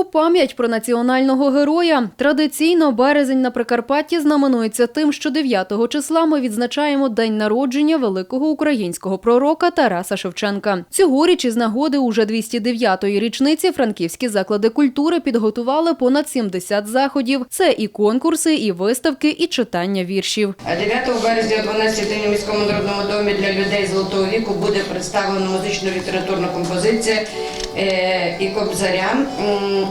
У пам'ять про національного героя традиційно березень на Прикарпатті знаменується тим, що 9 числа ми відзначаємо день народження великого українського пророка Тараса Шевченка. Цьогоріч із нагоди уже 209-ї річниці франківські заклади культури підготували понад 70 заходів. Це і конкурси, і виставки, і читання віршів. 9 березня о 12 годині в міському народному домі для людей золотого віку буде представлена музично-літературна композиція і кобзарям,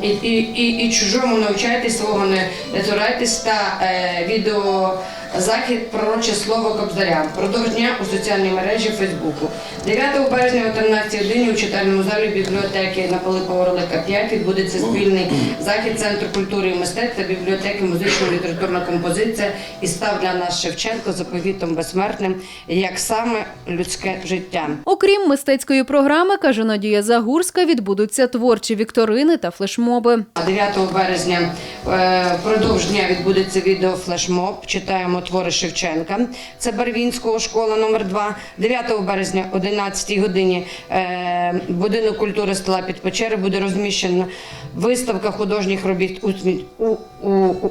І, і, і, і чужому навчайтесь свого не, не цурайтесь та е, відео. Захід пророче слово Кобзаря. Продовж дня у соціальній мережі Фейсбуку. 9 березня о 13 годині у читальному залі бібліотеки на Пилипа Орлика 5 відбудеться спільний захід Центру культури і мистецтв та бібліотеки музично-літературна композиція і став для нас Шевченко заповітом безсмертним, як саме людське життя. Окрім мистецької програми, каже Надія Загурська, відбудуться творчі вікторини та флешмоби. А 9 березня е, впродовж дня відбудеться відеофлешмоб. Читаємо твори Шевченка. Це Барвінського школа номер 2 9 березня о 11 годині е, будинок культури стала під печери буде розміщена виставка художніх робіт у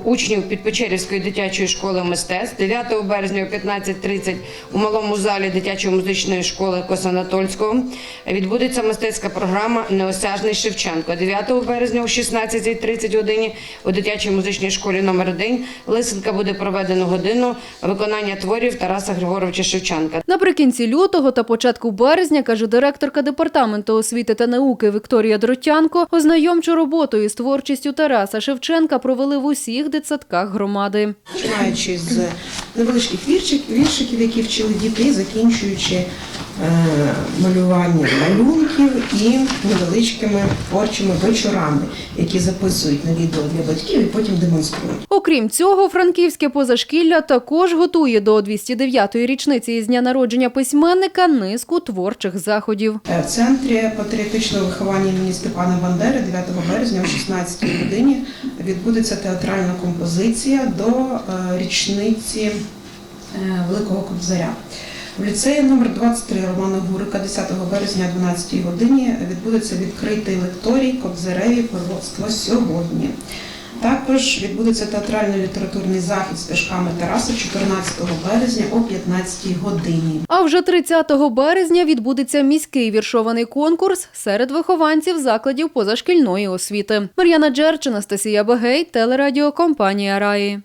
учнів Підпечерівської дитячої школи мистецтв. 9 березня о 15.30 у малому залі дитячої музичної школи Косанатольського відбудеться мистецька програма Неосяжний Шевченко. 9 березня о 16.30 годині у дитячій музичній школі номер 1 Лисенка буде проведено годину виконання творів Тараса Григоровича Шевченка. Наприкінці лютого та початку березня, каже директорка департаменту освіти та науки Вікторія Дротянко, ознайомчу роботу із творчістю Тараса Шевченка провели в усіх дитсадках громади. починаючи з невеличких віршиків, віршиків, які вчили діти, закінчуючи малюванням малюнків і невеличкими творчими вечорами, які записують на відео для батьків і потім демонструють. Окрім цього, франківське позашкілля також готує до 209-ї річниці із дня народження письменника низку творчих заходів. Е, В центрі патріотичного виховання імені Степана Бандери 9 березня о 16 годині відбудеться театральна композиція до е, річниці е, Великого Кобзаря. В ліцеї номер 23 Романа Гурика 10 березня о 12 годині відбудеться відкритий лекторій Кобзареві пророцтва сьогодні. Також відбудеться театральний літературний захід з стежками Тараса 14 березня о 15 годині. А вже 30 березня відбудеться міський віршований конкурс серед вихованців закладів позашкільної освіти. Мар'яна Джерч, Анастасія Багей, телерадіокомпанія Раї.